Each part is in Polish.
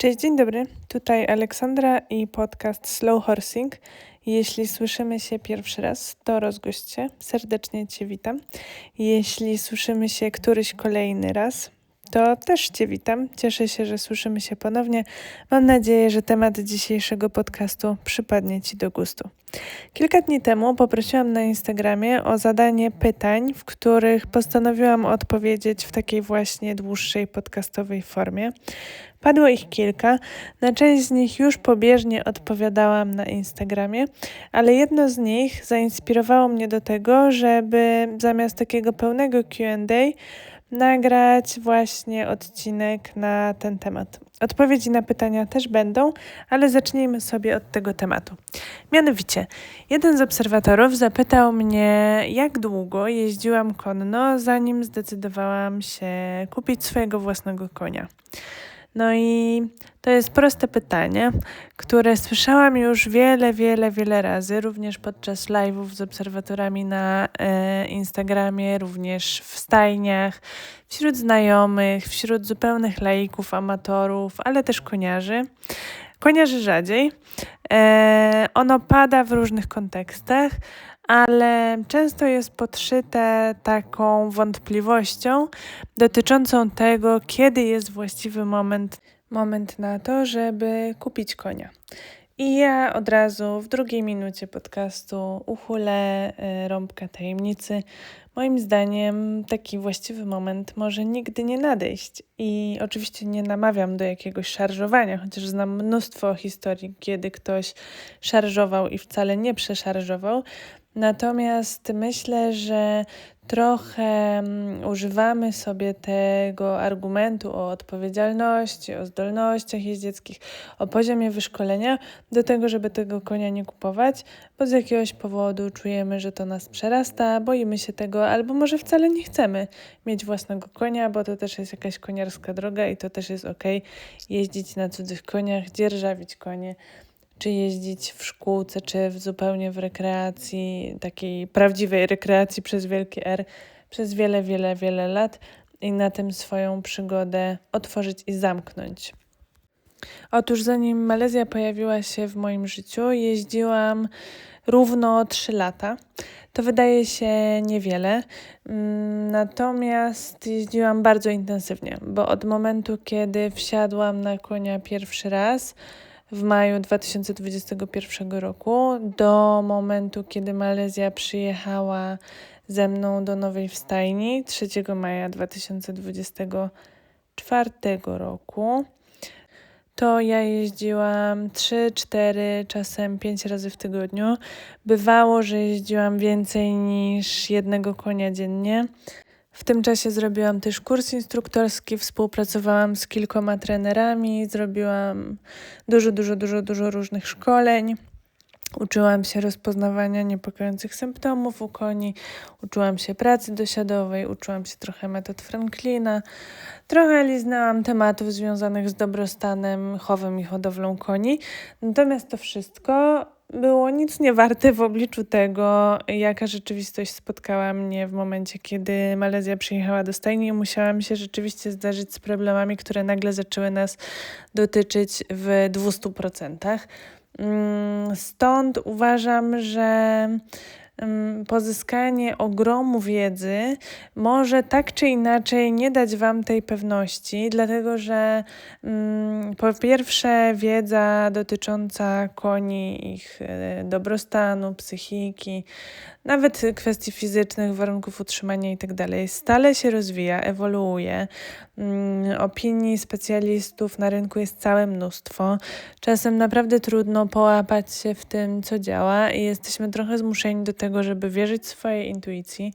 Cześć, dzień dobry. Tutaj Aleksandra i podcast Slow Horsing. Jeśli słyszymy się pierwszy raz, to rozgość się. Serdecznie Cię witam. Jeśli słyszymy się któryś kolejny raz, to też Cię witam. Cieszę się, że słyszymy się ponownie. Mam nadzieję, że temat dzisiejszego podcastu przypadnie Ci do gustu. Kilka dni temu poprosiłam na Instagramie o zadanie pytań, w których postanowiłam odpowiedzieć w takiej właśnie dłuższej podcastowej formie. Padło ich kilka. Na część z nich już pobieżnie odpowiadałam na Instagramie, ale jedno z nich zainspirowało mnie do tego, żeby zamiast takiego pełnego QA nagrać właśnie odcinek na ten temat. Odpowiedzi na pytania też będą, ale zacznijmy sobie od tego tematu. Mianowicie, jeden z obserwatorów zapytał mnie, jak długo jeździłam konno, zanim zdecydowałam się kupić swojego własnego konia. No i to jest proste pytanie, które słyszałam już wiele, wiele, wiele razy, również podczas live'ów z obserwatorami na e, Instagramie, również w stajniach, wśród znajomych, wśród zupełnych laików, amatorów, ale też koniarzy. Koniarzy rzadziej. E, ono pada w różnych kontekstach, ale często jest podszyte taką wątpliwością dotyczącą tego, kiedy jest właściwy moment, moment na to, żeby kupić konia. I ja od razu w drugiej minucie podcastu uchulę y, rąbka tajemnicy. Moim zdaniem taki właściwy moment może nigdy nie nadejść. I oczywiście nie namawiam do jakiegoś szarżowania, chociaż znam mnóstwo historii, kiedy ktoś szarżował i wcale nie przeszarżował. Natomiast myślę, że trochę mm, używamy sobie tego argumentu o odpowiedzialności, o zdolnościach jeździeckich, o poziomie wyszkolenia do tego, żeby tego konia nie kupować, bo z jakiegoś powodu czujemy, że to nas przerasta, boimy się tego, albo może wcale nie chcemy mieć własnego konia, bo to też jest jakaś koniarska droga i to też jest ok jeździć na cudzych koniach, dzierżawić konie czy jeździć w szkółce, czy w zupełnie w rekreacji, takiej prawdziwej rekreacji przez wielkie R przez wiele, wiele, wiele lat i na tym swoją przygodę otworzyć i zamknąć. Otóż zanim Malezja pojawiła się w moim życiu, jeździłam równo 3 lata. To wydaje się niewiele, mm, natomiast jeździłam bardzo intensywnie, bo od momentu, kiedy wsiadłam na konia pierwszy raz, w maju 2021 roku do momentu, kiedy Malezja przyjechała ze mną do nowej wstajni 3 maja 2024 roku. To ja jeździłam 3, 4, czasem 5 razy w tygodniu. Bywało, że jeździłam więcej niż jednego konia dziennie. W tym czasie zrobiłam też kurs instruktorski, współpracowałam z kilkoma trenerami, zrobiłam dużo, dużo, dużo, dużo różnych szkoleń. Uczyłam się rozpoznawania niepokojących symptomów u koni, uczyłam się pracy dosiadowej, uczyłam się trochę metod Franklina, trochę liznęłam tematów związanych z dobrostanem, chowem i hodowlą koni. Natomiast to wszystko było nic nie warte w obliczu tego, jaka rzeczywistość spotkała mnie w momencie, kiedy Malezja przyjechała do stajni i musiałam się rzeczywiście zdarzyć z problemami, które nagle zaczęły nas dotyczyć w 200%. Mm, stąd uważam, że pozyskanie ogromu wiedzy może tak czy inaczej nie dać Wam tej pewności, dlatego że po pierwsze wiedza dotycząca koni, ich e, dobrostanu, psychiki, nawet kwestii fizycznych, warunków utrzymania itd. Tak stale się rozwija, ewoluuje. Mm, opinii specjalistów na rynku jest całe mnóstwo. Czasem naprawdę trudno połapać się w tym, co działa, i jesteśmy trochę zmuszeni do tego, żeby wierzyć swojej intuicji,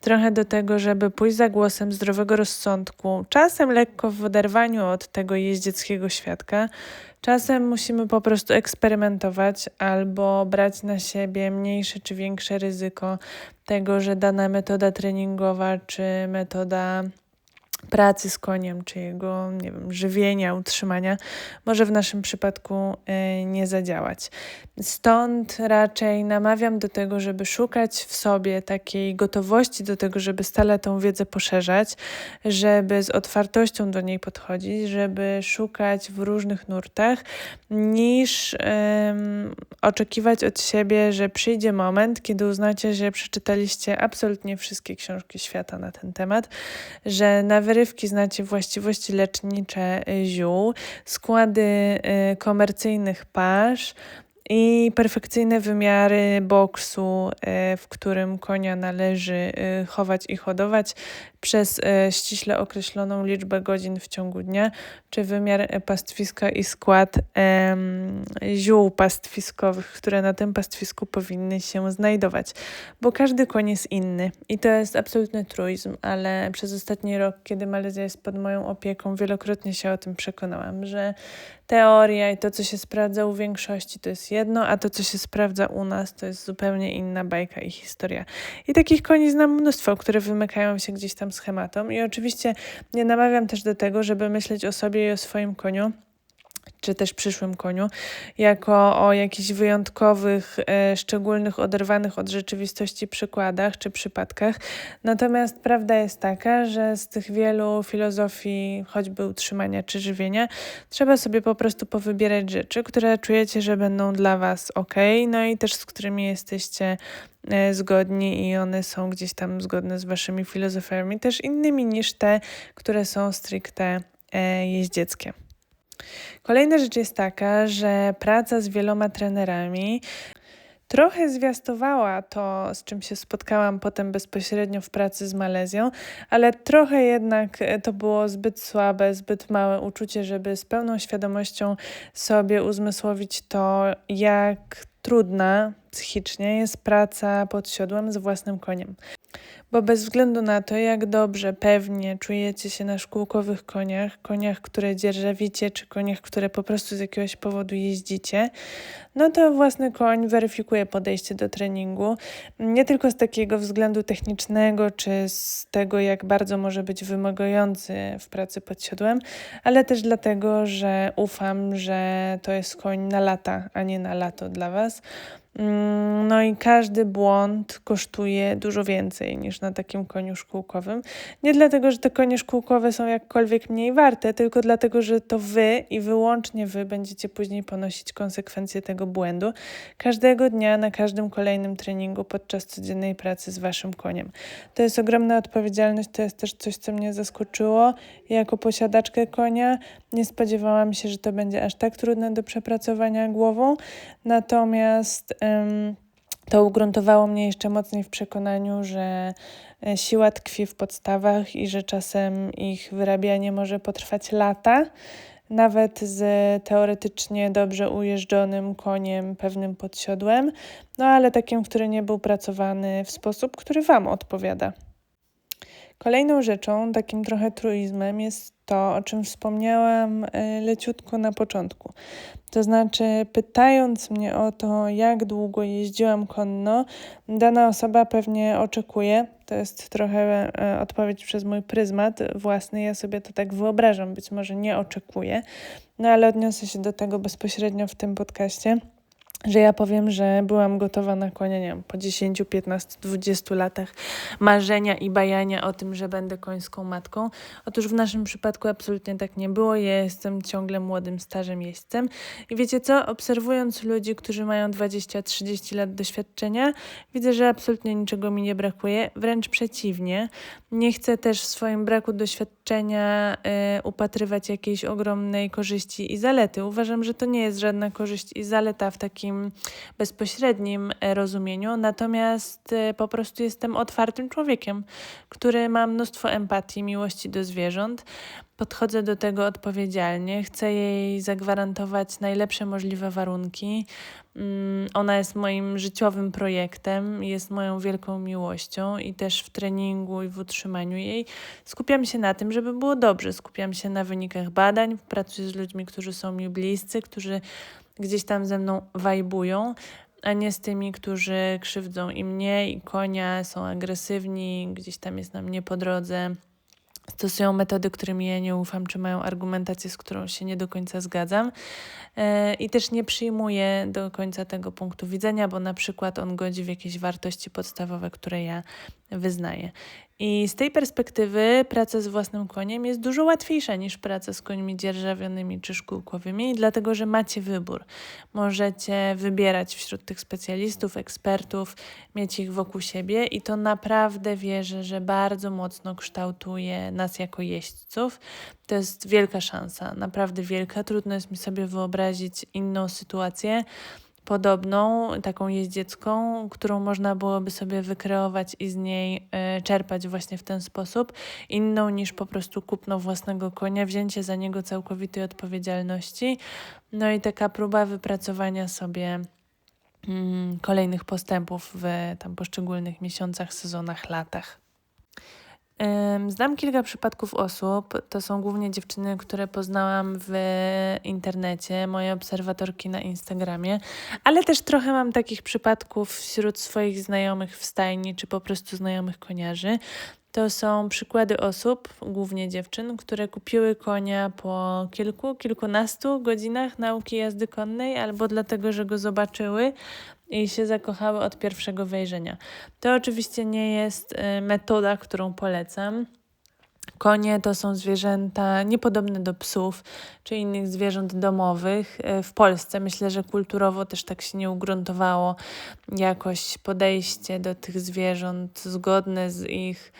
trochę do tego, żeby pójść za głosem zdrowego rozsądku, czasem lekko w oderwaniu od tego jeździeckiego świadka. Czasem musimy po prostu eksperymentować albo brać na siebie mniejsze czy większe ryzyko tego, że dana metoda treningowa czy metoda pracy z koniem, czy jego nie wiem, żywienia, utrzymania, może w naszym przypadku y, nie zadziałać. Stąd raczej namawiam do tego, żeby szukać w sobie takiej gotowości do tego, żeby stale tą wiedzę poszerzać, żeby z otwartością do niej podchodzić, żeby szukać w różnych nurtach, niż um, oczekiwać od siebie, że przyjdzie moment, kiedy uznacie, że przeczytaliście absolutnie wszystkie książki świata na ten temat, że na wyrywki znacie właściwości lecznicze ziół, składy y, komercyjnych pasz, i perfekcyjne wymiary boksu, y, w którym konia należy y, chować i hodować, przez e, ściśle określoną liczbę godzin w ciągu dnia, czy wymiar e, pastwiska i skład ziół pastwiskowych, które na tym pastwisku powinny się znajdować, bo każdy koń jest inny i to jest absolutny truizm, ale przez ostatni rok, kiedy Malezja jest pod moją opieką, wielokrotnie się o tym przekonałam, że teoria i to, co się sprawdza u większości, to jest jedno, a to, co się sprawdza u nas, to jest zupełnie inna bajka i historia. I takich koni znam mnóstwo, które wymykają się gdzieś tam schematom. I oczywiście nie namawiam też do tego, żeby myśleć o sobie i o swoim koniu czy też przyszłym koniu, jako o jakichś wyjątkowych, e, szczególnych, oderwanych od rzeczywistości przykładach czy przypadkach. Natomiast prawda jest taka, że z tych wielu filozofii, choćby utrzymania czy żywienia, trzeba sobie po prostu powybierać rzeczy, które czujecie, że będą dla Was ok, no i też z którymi jesteście E, zgodni i one są gdzieś tam zgodne z waszymi filozofiami, też innymi niż te, które są stricte e, jeździeckie. Kolejna rzecz jest taka, że praca z wieloma trenerami trochę zwiastowała to, z czym się spotkałam potem bezpośrednio w pracy z Malezją, ale trochę jednak e, to było zbyt słabe, zbyt małe uczucie, żeby z pełną świadomością sobie uzmysłowić to, jak trudna psychicznie jest praca pod siodłem z własnym koniem. Bo bez względu na to, jak dobrze, pewnie czujecie się na szkółkowych koniach, koniach, które dzierżawicie, czy koniach, które po prostu z jakiegoś powodu jeździcie, no to własny koń weryfikuje podejście do treningu. Nie tylko z takiego względu technicznego, czy z tego, jak bardzo może być wymagający w pracy pod siodłem, ale też dlatego, że ufam, że to jest koń na lata, a nie na lato dla Was. Mm, no i każdy błąd kosztuje dużo więcej niż na takim koniu szkółkowym. Nie dlatego, że te konie szkółkowe są jakkolwiek mniej warte, tylko dlatego, że to wy i wyłącznie wy będziecie później ponosić konsekwencje tego błędu każdego dnia na każdym kolejnym treningu podczas codziennej pracy z waszym koniem. To jest ogromna odpowiedzialność, to jest też coś, co mnie zaskoczyło. Jako posiadaczkę konia nie spodziewałam się, że to będzie aż tak trudne do przepracowania głową, natomiast to ugruntowało mnie jeszcze mocniej w przekonaniu, że e, siła tkwi w podstawach i że czasem ich wyrabianie może potrwać lata, nawet z teoretycznie dobrze ujeżdżonym koniem, pewnym podsiodłem, no ale takim, który nie był pracowany w sposób, który Wam odpowiada. Kolejną rzeczą, takim trochę truizmem, jest to, o czym wspomniałam e, leciutko na początku. To znaczy, pytając mnie o to, jak długo jeździłam konno, dana osoba pewnie oczekuje. To jest trochę e, odpowiedź przez mój pryzmat własny. Ja sobie to tak wyobrażam, być może nie oczekuję, no ale odniosę się do tego bezpośrednio w tym podcaście że ja powiem, że byłam gotowa na konia, nie wiem, po 10, 15, 20 latach marzenia i bajania o tym, że będę końską matką. Otóż w naszym przypadku absolutnie tak nie było. Ja jestem ciągle młodym, starzem jeźdźcem. I wiecie co? Obserwując ludzi, którzy mają 20-30 lat doświadczenia, widzę, że absolutnie niczego mi nie brakuje. Wręcz przeciwnie. Nie chcę też w swoim braku doświadczenia y, upatrywać jakiejś ogromnej korzyści i zalety. Uważam, że to nie jest żadna korzyść i zaleta w takim takim bezpośrednim e, rozumieniu, natomiast e, po prostu jestem otwartym człowiekiem, który ma mnóstwo empatii, miłości do zwierząt. Podchodzę do tego odpowiedzialnie, chcę jej zagwarantować najlepsze możliwe warunki. Mm, ona jest moim życiowym projektem, jest moją wielką miłością i też w treningu i w utrzymaniu jej skupiam się na tym, żeby było dobrze. Skupiam się na wynikach badań, pracuję z ludźmi, którzy są mi bliscy, którzy gdzieś tam ze mną wajbują, a nie z tymi, którzy krzywdzą i mnie, i konia, są agresywni, gdzieś tam jest na mnie po drodze stosują metody, którymi ja nie ufam, czy mają argumentację, z którą się nie do końca zgadzam. E, I też nie przyjmuję do końca tego punktu widzenia, bo na przykład on godzi w jakieś wartości podstawowe, które ja wyznaję. I z tej perspektywy praca z własnym koniem jest dużo łatwiejsza niż praca z końmi dzierżawionymi czy szkółkowymi, dlatego że macie wybór. Możecie wybierać wśród tych specjalistów, ekspertów, mieć ich wokół siebie i to naprawdę wierzę, że bardzo mocno kształtuje nas jako jeźdźców. To jest wielka szansa, naprawdę wielka. Trudno jest mi sobie wyobrazić inną sytuację podobną, taką jeździecką, którą można byłoby sobie wykreować i z niej y, czerpać właśnie w ten sposób, inną niż po prostu kupno własnego konia, wzięcie za niego całkowitej odpowiedzialności, no i taka próba wypracowania sobie mm, kolejnych postępów w tam poszczególnych miesiącach, sezonach, latach. Znam kilka przypadków osób, to są głównie dziewczyny, które poznałam w internecie, moje obserwatorki na Instagramie, ale też trochę mam takich przypadków wśród swoich znajomych w stajni, czy po prostu znajomych koniarzy. To są przykłady osób, głównie dziewczyn, które kupiły konia po kilku, kilkunastu godzinach nauki jazdy konnej, albo dlatego, że go zobaczyły i się zakochały od pierwszego wejrzenia. To oczywiście nie jest y, metoda, którą polecam. Konie to są zwierzęta niepodobne do psów czy innych zwierząt domowych. E, w Polsce myślę, że kulturowo też tak się nie ugruntowało jakoś podejście do tych zwierząt zgodne z ich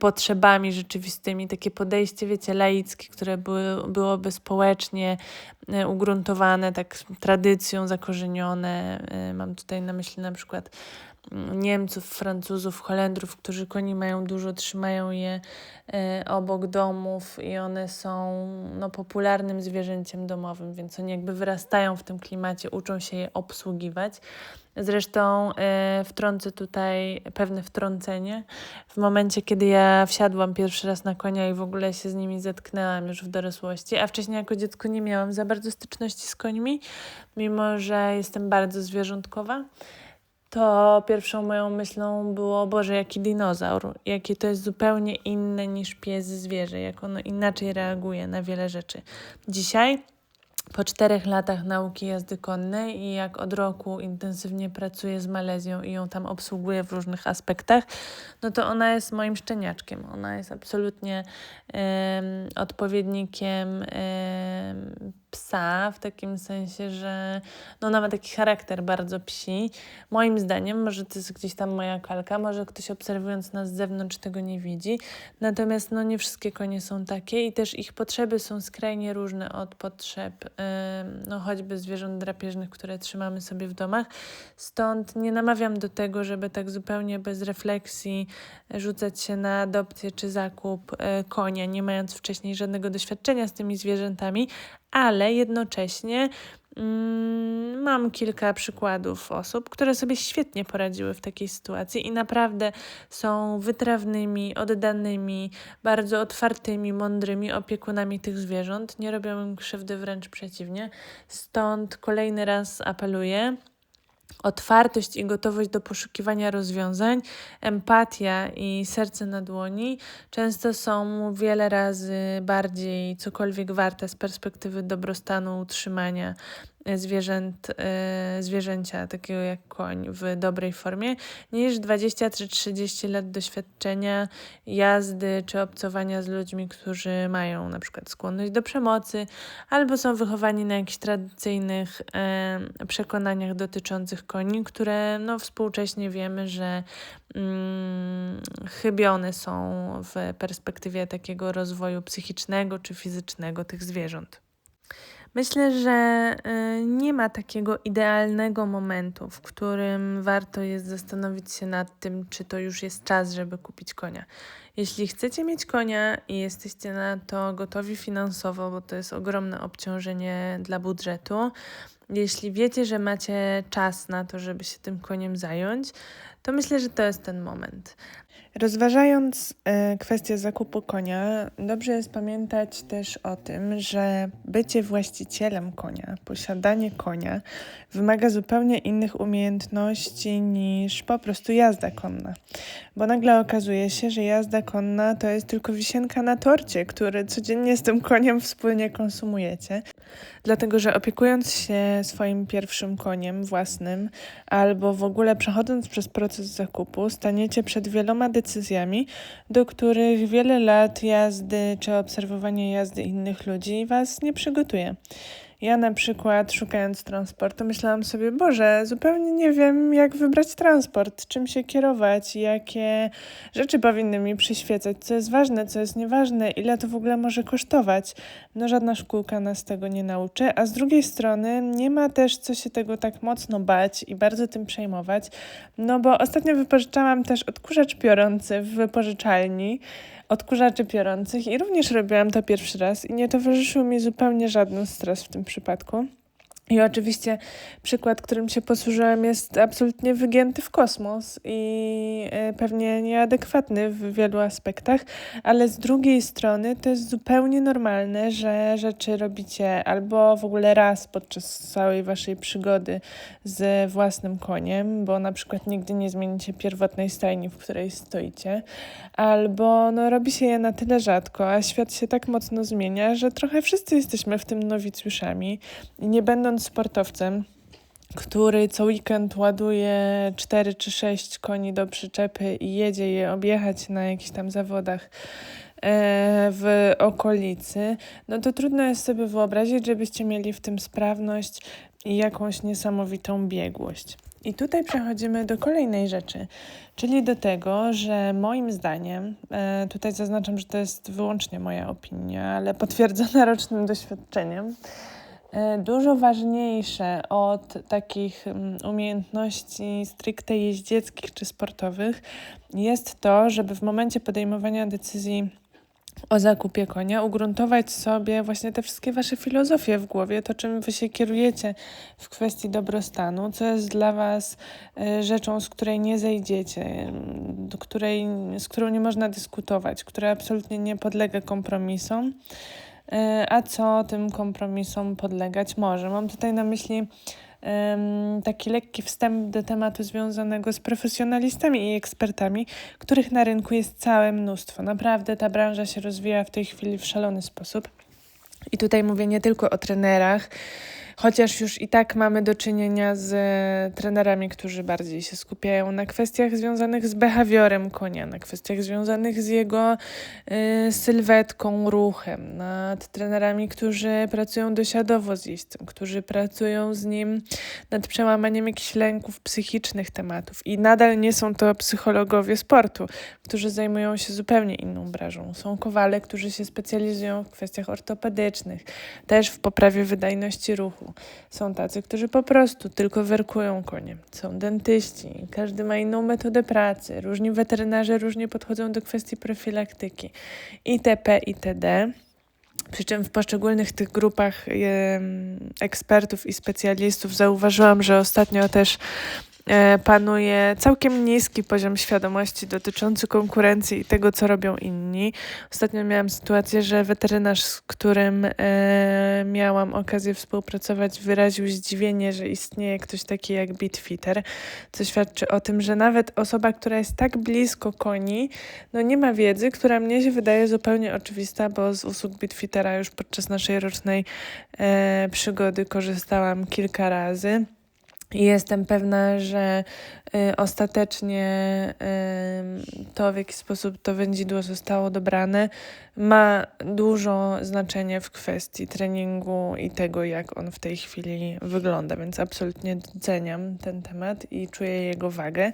potrzebami rzeczywistymi. Takie podejście, wiecie, laickie, które były, byłoby społecznie e, ugruntowane, tak tradycją zakorzenione. E, mam tutaj na myśli na przykład Niemców, Francuzów, Holendrów, którzy koni mają dużo, trzymają je e, obok domów i one są no, popularnym zwierzęciem domowym, więc oni jakby wyrastają w tym klimacie, uczą się je obsługiwać. Zresztą e, wtrącę tutaj pewne wtrącenie. W momencie, kiedy ja wsiadłam pierwszy raz na konia i w ogóle się z nimi zetknęłam już w dorosłości, a wcześniej jako dziecko nie miałam za bardzo styczności z końmi, mimo że jestem bardzo zwierzątkowa to pierwszą moją myślą było, Boże, jaki dinozaur, jakie to jest zupełnie inne niż pies zwierzę, jak ono inaczej reaguje na wiele rzeczy. Dzisiaj po czterech latach nauki jazdy konnej i jak od roku intensywnie pracuję z Malezją i ją tam obsługuję w różnych aspektach, no to ona jest moim szczeniaczkiem. Ona jest absolutnie odpowiednikiem psa, w takim sensie, że no ma taki charakter bardzo psi. Moim zdaniem, może to jest gdzieś tam moja kalka, może ktoś obserwując nas z zewnątrz tego nie widzi, natomiast no nie wszystkie konie są takie i też ich potrzeby są skrajnie różne od potrzeb no choćby zwierząt drapieżnych, które trzymamy sobie w domach. Stąd nie namawiam do tego, żeby tak zupełnie bez refleksji rzucać się na adopcję czy zakup e, konia, nie mając wcześniej żadnego doświadczenia z tymi zwierzętami, ale jednocześnie mam kilka przykładów osób, które sobie świetnie poradziły w takiej sytuacji i naprawdę są wytrawnymi, oddanymi, bardzo otwartymi, mądrymi opiekunami tych zwierząt. Nie robią im krzywdy, wręcz przeciwnie. Stąd kolejny raz apeluję otwartość i gotowość do poszukiwania rozwiązań, empatia i serce na dłoni często są wiele razy bardziej cokolwiek warte z perspektywy dobrostanu, utrzymania zwierzęt, e, zwierzęcia, takiego jak koń, w dobrej formie, niż 20 czy 30 lat doświadczenia jazdy czy obcowania z ludźmi, którzy mają na przykład skłonność do przemocy albo są wychowani na jakichś tradycyjnych e, przekonaniach dotyczących koni, które no, współcześnie wiemy, że mm, chybione są w perspektywie takiego rozwoju psychicznego czy fizycznego tych zwierząt. Myślę, że y, nie ma takiego idealnego momentu, w którym warto jest zastanowić się nad tym, czy to już jest czas, żeby kupić konia. Jeśli chcecie mieć konia i jesteście na to gotowi finansowo, bo to jest ogromne obciążenie dla budżetu, jeśli wiecie, że macie czas na to, żeby się tym koniem zająć, to myślę, że to jest ten moment. Rozważając e, kwestię zakupu konia, dobrze jest pamiętać też o tym, że bycie właścicielem konia, posiadanie konia wymaga zupełnie innych umiejętności niż po prostu jazda konna. Bo nagle okazuje się, że jazda konna to jest tylko wisienka na torcie, który codziennie z tym koniem wspólnie konsumujecie. Dlatego, że opiekując się swoim pierwszym koniem własnym, albo w ogóle przechodząc przez proces zakupu, staniecie przed wieloma decyzjami, do których wiele lat jazdy czy obserwowanie jazdy innych ludzi Was nie przygotuje. Ja na przykład szukając transportu myślałam sobie, Boże, zupełnie nie wiem jak wybrać transport, czym się kierować, jakie rzeczy powinny mi przyświecać, co jest ważne, co jest nieważne, ile to w ogóle może kosztować. No żadna szkółka nas tego nie nauczy, a z drugiej strony nie ma też co się tego tak mocno bać i bardzo tym przejmować, no bo ostatnio wypożyczałam też odkurzacz piorący w wypożyczalni, odkurzaczy piorących i również robiłam to pierwszy raz i nie towarzyszył mi zupełnie żaden stres w tym przypadku. I oczywiście przykład, którym się posłużyłam, jest absolutnie wygięty w kosmos i e, pewnie nieadekwatny w wielu aspektach, ale z drugiej strony to jest zupełnie normalne, że rzeczy robicie albo w ogóle raz podczas całej waszej przygody z własnym koniem, bo na przykład nigdy nie zmienicie pierwotnej stajni, w której stoicie, albo no, robi się je na tyle rzadko, a świat się tak mocno zmienia, że trochę wszyscy jesteśmy w tym nowicjuszami i nie będąc sportowcem, który co weekend ładuje 4 czy 6 koni do przyczepy i jedzie je objechać na jakichś tam zawodach e, w okolicy, no to trudno jest sobie wyobrazić, żebyście mieli w tym sprawność i jakąś niesamowitą biegłość. I tutaj przechodzimy do kolejnej rzeczy, czyli do tego, że moim zdaniem, e, tutaj zaznaczam, że to jest wyłącznie moja opinia, ale potwierdzona rocznym doświadczeniem, dużo ważniejsze od takich mm, umiejętności stricte jeździeckich czy sportowych jest to, żeby w momencie podejmowania decyzji o zakupie konia, ugruntować sobie właśnie te wszystkie wasze filozofie w głowie, to czym wy się kierujecie w kwestii dobrostanu, co jest dla was e, rzeczą, z której nie zejdziecie, do której, z którą nie można dyskutować, która absolutnie nie podlega kompromisom. E, a co tym kompromisom podlegać może. Mam tutaj na myśli taki lekki wstęp do tematu związanego z profesjonalistami i ekspertami, których na rynku jest całe mnóstwo. Naprawdę ta branża się rozwija w tej chwili w szalony sposób. I tutaj mówię nie tylko o trenerach, chociaż już i tak mamy do czynienia z e, trenerami, którzy bardziej się skupiają na kwestiach związanych z behawiorem konia, na kwestiach związanych z jego y, sylwetką, ruchem, nad trenerami, którzy pracują dosiadowo z jeźdźcem, którzy pracują z nim nad przełamaniem jakichś lęków psychicznych tematów. I nadal nie są to psychologowie sportu, którzy zajmują się zupełnie inną branżą. Są kowale, którzy się specjalizują w kwestiach ortopedycznych, też w poprawie wydajności ruchu. Są tacy, którzy po prostu tylko werkują koniem. Są dentyści, każdy ma inną metodę pracy. Różni weterynarze różnie podchodzą do kwestii profilaktyki itp. itd. Przy czym w poszczególnych tych grupach ekspertów i specjalistów zauważyłam, że ostatnio też panuje całkiem niski poziom świadomości dotyczący konkurencji i tego, co robią inni. Ostatnio miałam sytuację, że weterynarz, z którym e, miałam okazję współpracować, wyraził zdziwienie, że istnieje ktoś taki jak Bitfitter, co świadczy o tym, że nawet osoba, która jest tak blisko koni, no nie ma wiedzy, która mnie się wydaje zupełnie oczywista, bo z usług Bitfittera już podczas naszej rocznej e, przygody korzystałam kilka razy. Jestem pewna, że y, ostatecznie y, to, w jaki sposób to wędzidło zostało dobrane, ma dużo znaczenie w kwestii treningu i tego, jak on w tej chwili wygląda. Więc absolutnie doceniam ten temat i czuję jego wagę.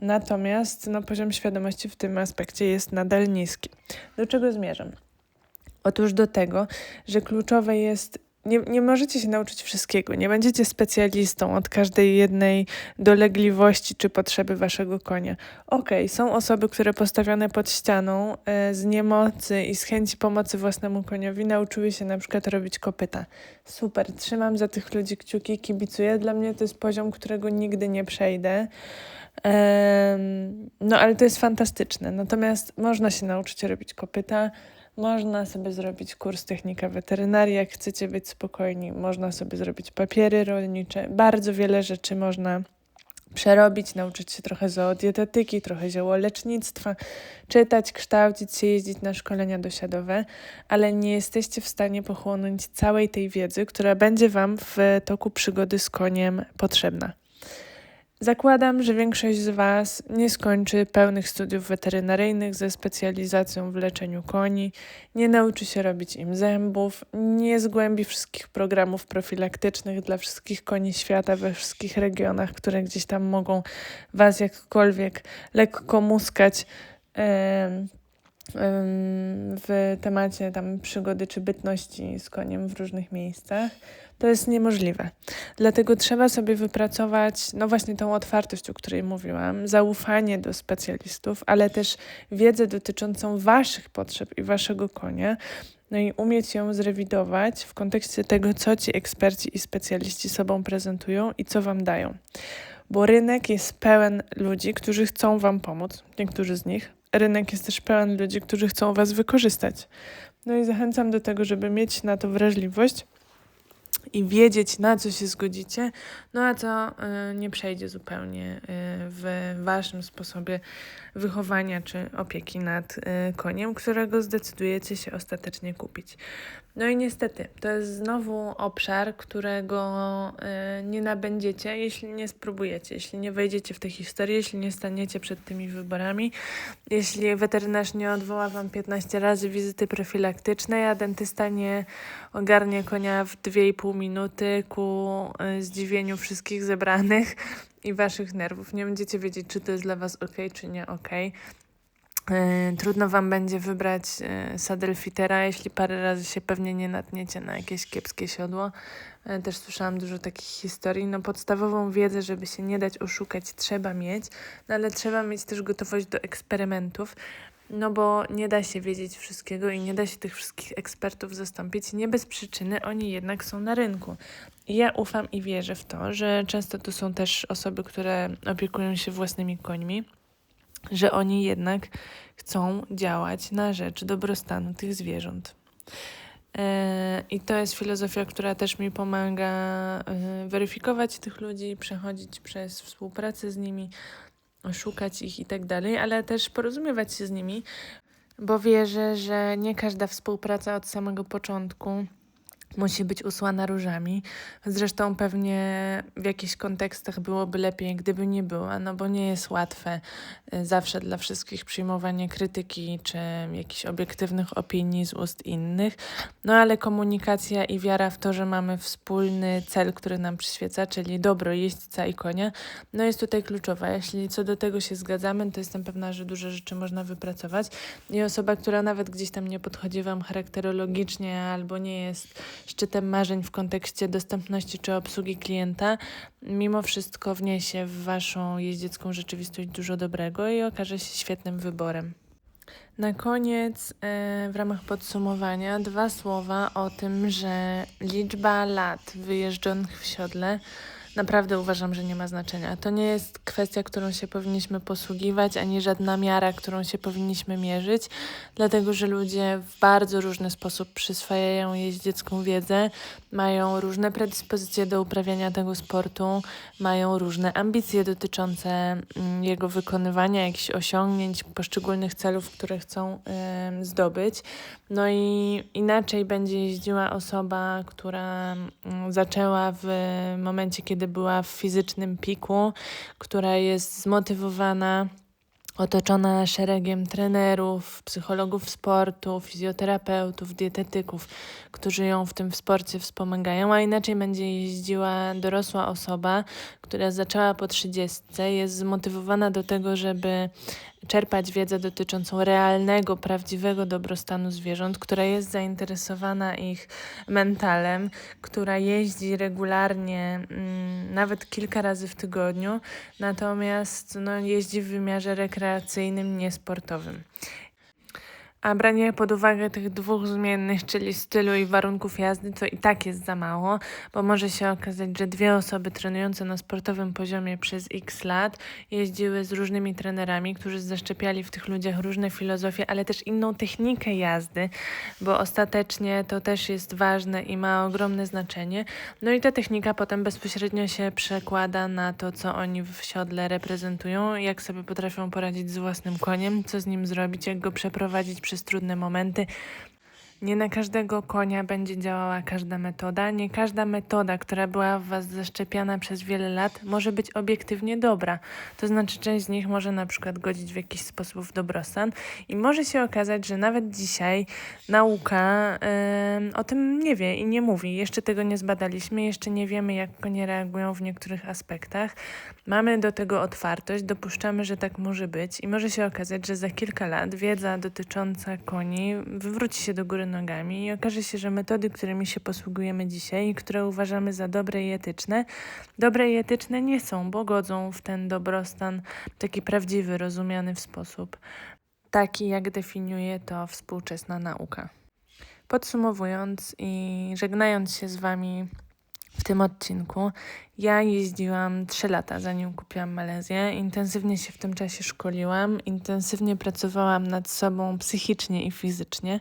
Natomiast no, poziom świadomości w tym aspekcie jest nadal niski. Do czego zmierzam? Otóż do tego, że kluczowe jest nie, nie możecie się nauczyć wszystkiego, nie będziecie specjalistą od każdej jednej dolegliwości czy potrzeby waszego konia. Okej, okay, są osoby, które postawione pod ścianą e, z niemocy i z chęci pomocy własnemu koniowi nauczyły się na przykład robić kopyta. Super, trzymam za tych ludzi kciuki, kibicuję. Dla mnie to jest poziom, którego nigdy nie przejdę. No, ale to jest fantastyczne. Natomiast można się nauczyć robić kopyta, można sobie zrobić kurs technika weterynarii, jak chcecie być spokojni. Można sobie zrobić papiery rolnicze. Bardzo wiele rzeczy można przerobić, nauczyć się trochę zoodietetyki, trochę ziołolecznictwa, czytać, kształcić się, jeździć na szkolenia dosiadowe, ale nie jesteście w stanie pochłonąć całej tej wiedzy, która będzie Wam w toku przygody z koniem potrzebna. Zakładam, że większość z Was nie skończy pełnych studiów weterynaryjnych ze specjalizacją w leczeniu koni, nie nauczy się robić im zębów, nie zgłębi wszystkich programów profilaktycznych dla wszystkich koni świata we wszystkich regionach, które gdzieś tam mogą Was jakkolwiek lekko muskać. W temacie tam przygody czy bytności z koniem w różnych miejscach to jest niemożliwe. Dlatego trzeba sobie wypracować, no właśnie tą otwartość, o której mówiłam, zaufanie do specjalistów, ale też wiedzę dotyczącą Waszych potrzeb i Waszego konia, no i umieć ją zrewidować w kontekście tego, co ci eksperci i specjaliści sobą prezentują i co Wam dają. Bo rynek jest pełen ludzi, którzy chcą Wam pomóc, niektórzy z nich. Rynek jest też pełen ludzi, którzy chcą Was wykorzystać. No i zachęcam do tego, żeby mieć na to wrażliwość i wiedzieć, na co się zgodzicie, no a co y, nie przejdzie zupełnie y, w waszym sposobie wychowania czy opieki nad y, koniem, którego zdecydujecie się ostatecznie kupić. No i niestety, to jest znowu obszar, którego nie nabędziecie, jeśli nie spróbujecie, jeśli nie wejdziecie w tę historię, jeśli nie staniecie przed tymi wyborami, jeśli weterynarz nie odwoła Wam 15 razy wizyty profilaktycznej, a dentysta nie ogarnie konia w 2,5 minuty ku y, zdziwieniu wszystkich zebranych i Waszych nerwów. Nie będziecie wiedzieć, czy to jest dla Was ok, czy nie ok. E, trudno Wam będzie wybrać e, sadelfitera, jeśli parę razy się pewnie nie natniecie na jakieś kiepskie siodło. E, też słyszałam dużo takich historii. No podstawową wiedzę, żeby się nie dać oszukać, trzeba mieć, no ale trzeba mieć też gotowość do eksperymentów, no bo nie da się wiedzieć wszystkiego i nie da się tych wszystkich ekspertów zastąpić. Nie bez przyczyny oni jednak są na rynku. I ja ufam i wierzę w to, że często to są też osoby, które opiekują się własnymi końmi że oni jednak chcą działać na rzecz dobrostanu tych zwierząt. E, I to jest filozofia, która też mi pomaga e, weryfikować tych ludzi, przechodzić przez współpracę z nimi, szukać ich i tak dalej, ale też porozumiewać się z nimi, bo wierzę, że nie każda współpraca od samego początku musi być usłana różami. Zresztą pewnie w jakichś kontekstach byłoby lepiej, gdyby nie była, no bo nie jest łatwe y, zawsze dla wszystkich przyjmowanie krytyki czy jakichś obiektywnych opinii z ust innych. No ale komunikacja i wiara w to, że mamy wspólny cel, który nam przyświeca, czyli dobro jeźdźca i konia, no jest tutaj kluczowa. Jeśli co do tego się zgadzamy, to jestem pewna, że duże rzeczy można wypracować. I osoba, która nawet gdzieś tam nie podchodzi Wam charakterologicznie albo nie jest szczytem marzeń w kontekście dostępności czy obsługi klienta, mimo wszystko wniesie w Waszą jeździecką rzeczywistość dużo dobrego i okaże się świetnym wyborem. Na koniec, e, w ramach podsumowania, dwa słowa o tym, że liczba lat wyjeżdżonych w siodle naprawdę uważam, że nie ma znaczenia. To nie jest kwestia, którą się powinniśmy posługiwać, ani żadna miara, którą się powinniśmy mierzyć, dlatego że ludzie w bardzo różny sposób przyswajają jeździecką wiedzę, mają różne predyspozycje do uprawiania tego sportu, mają różne ambicje dotyczące mm, jego wykonywania, jakichś osiągnięć, poszczególnych celów, które chcą y, zdobyć. No i inaczej będzie jeździła osoba, która y, zaczęła w momencie, kiedy kiedy była w fizycznym piku, która jest zmotywowana, otoczona szeregiem trenerów, psychologów sportu, fizjoterapeutów, dietetyków, którzy ją w tym sporcie wspomagają, a inaczej będzie jeździła dorosła osoba, która zaczęła po 30, jest zmotywowana do tego, żeby czerpać wiedzę dotyczącą realnego, prawdziwego dobrostanu zwierząt, która jest zainteresowana ich mentalem, która jeździ regularnie, mm, nawet kilka razy w tygodniu, natomiast no, jeździ w wymiarze rekreacyjnym, niesportowym. A branie pod uwagę tych dwóch zmiennych, czyli stylu i warunków jazdy, to i tak jest za mało, bo może się okazać, że dwie osoby trenujące na sportowym poziomie przez x lat jeździły z różnymi trenerami, którzy zaszczepiali w tych ludziach różne filozofie, ale też inną technikę jazdy, bo ostatecznie to też jest ważne i ma ogromne znaczenie. No i ta technika potem bezpośrednio się przekłada na to, co oni w siodle reprezentują, jak sobie potrafią poradzić z własnym koniem, co z nim zrobić, jak go przeprowadzić przez trudne momenty. Nie na każdego konia będzie działała każda metoda. Nie każda metoda, która była w Was zaszczepiana przez wiele lat, może być obiektywnie dobra. To znaczy, część z nich może na przykład godzić w jakiś sposób w dobrostan i może się okazać, że nawet dzisiaj nauka yy, o tym nie wie i nie mówi. Jeszcze tego nie zbadaliśmy, jeszcze nie wiemy, jak konie reagują w niektórych aspektach. Mamy do tego otwartość, dopuszczamy, że tak może być i może się okazać, że za kilka lat wiedza dotycząca koni wywróci się do góry nogami i okaże się, że metody, którymi się posługujemy dzisiaj i które uważamy za dobre i etyczne, dobre i etyczne nie są, bo godzą w ten dobrostan taki prawdziwy, rozumiany w sposób taki, jak definiuje to współczesna nauka. Podsumowując i żegnając się z Wami w tym odcinku. Ja jeździłam 3 lata, zanim kupiłam Malezję. Intensywnie się w tym czasie szkoliłam, intensywnie pracowałam nad sobą psychicznie i fizycznie.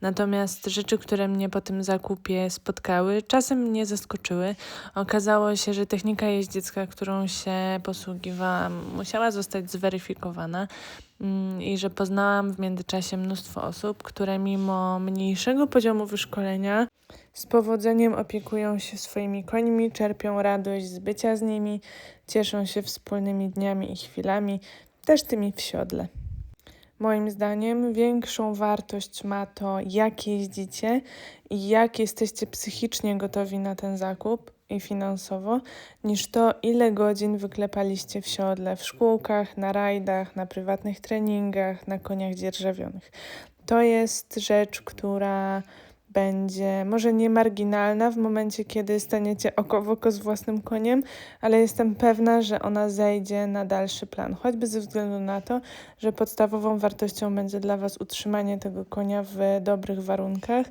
Natomiast rzeczy, które mnie po tym zakupie spotkały, czasem mnie zaskoczyły. Okazało się, że technika jeździecka, którą się posługiwałam, musiała zostać zweryfikowana i że poznałam w międzyczasie mnóstwo osób, które mimo mniejszego poziomu wyszkolenia z powodzeniem opiekują się swoimi końmi, czerpią radość z bycia z nimi, cieszą się wspólnymi dniami i chwilami, też tymi w siodle. Moim zdaniem większą wartość ma to, jak jeździcie i jak jesteście psychicznie gotowi na ten zakup i finansowo, niż to, ile godzin wyklepaliście w siodle, w szkółkach, na rajdach, na prywatnych treningach, na koniach dzierżawionych. To jest rzecz, która będzie może nie marginalna w momencie, kiedy staniecie oko w oko z własnym koniem, ale jestem pewna, że ona zejdzie na dalszy plan, choćby ze względu na to, że podstawową wartością będzie dla Was utrzymanie tego konia w dobrych warunkach,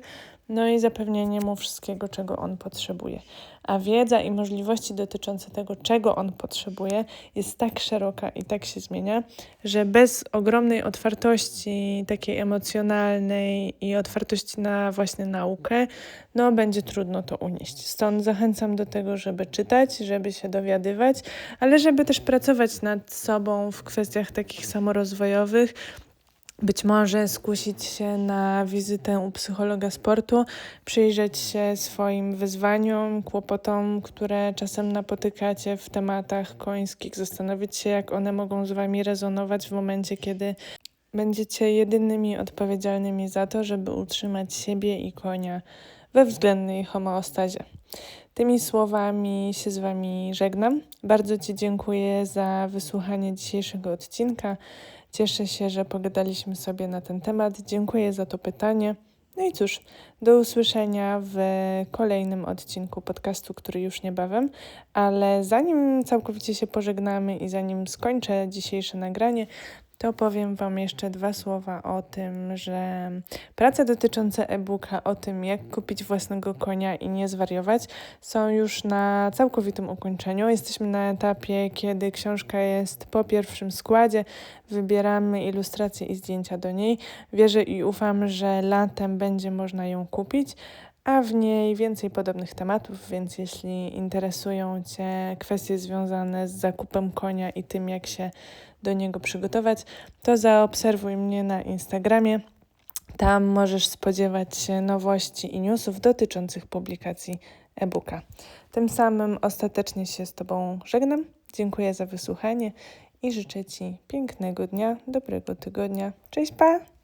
no i zapewnienie mu wszystkiego, czego on potrzebuje. A wiedza i możliwości dotyczące tego, czego on potrzebuje, jest tak szeroka i tak się zmienia, że bez ogromnej otwartości takiej emocjonalnej i otwartości na właśnie naukę, no będzie trudno to unieść. Stąd zachęcam do tego, żeby czytać, żeby się dowiadywać, ale żeby też pracować nad sobą w kwestiach takich samorozwojowych, być może skusić się na wizytę u psychologa sportu, przyjrzeć się swoim wyzwaniom, kłopotom, które czasem napotykacie w tematach końskich, zastanowić się, jak one mogą z Wami rezonować w momencie, kiedy będziecie jedynymi odpowiedzialnymi za to, żeby utrzymać siebie i konia we względnej homeostazie. Tymi słowami się z Wami żegnam. Bardzo Ci dziękuję za wysłuchanie dzisiejszego odcinka. Cieszę się, że pogadaliśmy sobie na ten temat. Dziękuję za to pytanie. No i cóż, do usłyszenia w kolejnym odcinku podcastu, który już niebawem, ale zanim całkowicie się pożegnamy i zanim skończę dzisiejsze nagranie, to powiem Wam jeszcze dwa słowa o tym, że prace dotyczące e-booka, o tym jak kupić własnego konia i nie zwariować, są już na całkowitym ukończeniu. Jesteśmy na etapie, kiedy książka jest po pierwszym składzie, wybieramy ilustracje i zdjęcia do niej. Wierzę i ufam, że latem będzie można ją kupić a w niej więcej podobnych tematów, więc jeśli interesują Cię kwestie związane z zakupem konia i tym, jak się do niego przygotować, to zaobserwuj mnie na Instagramie. Tam możesz spodziewać się nowości i newsów dotyczących publikacji e-booka. Tym samym ostatecznie się z Tobą żegnam. Dziękuję za wysłuchanie i życzę Ci pięknego dnia, dobrego tygodnia. Cześć, pa!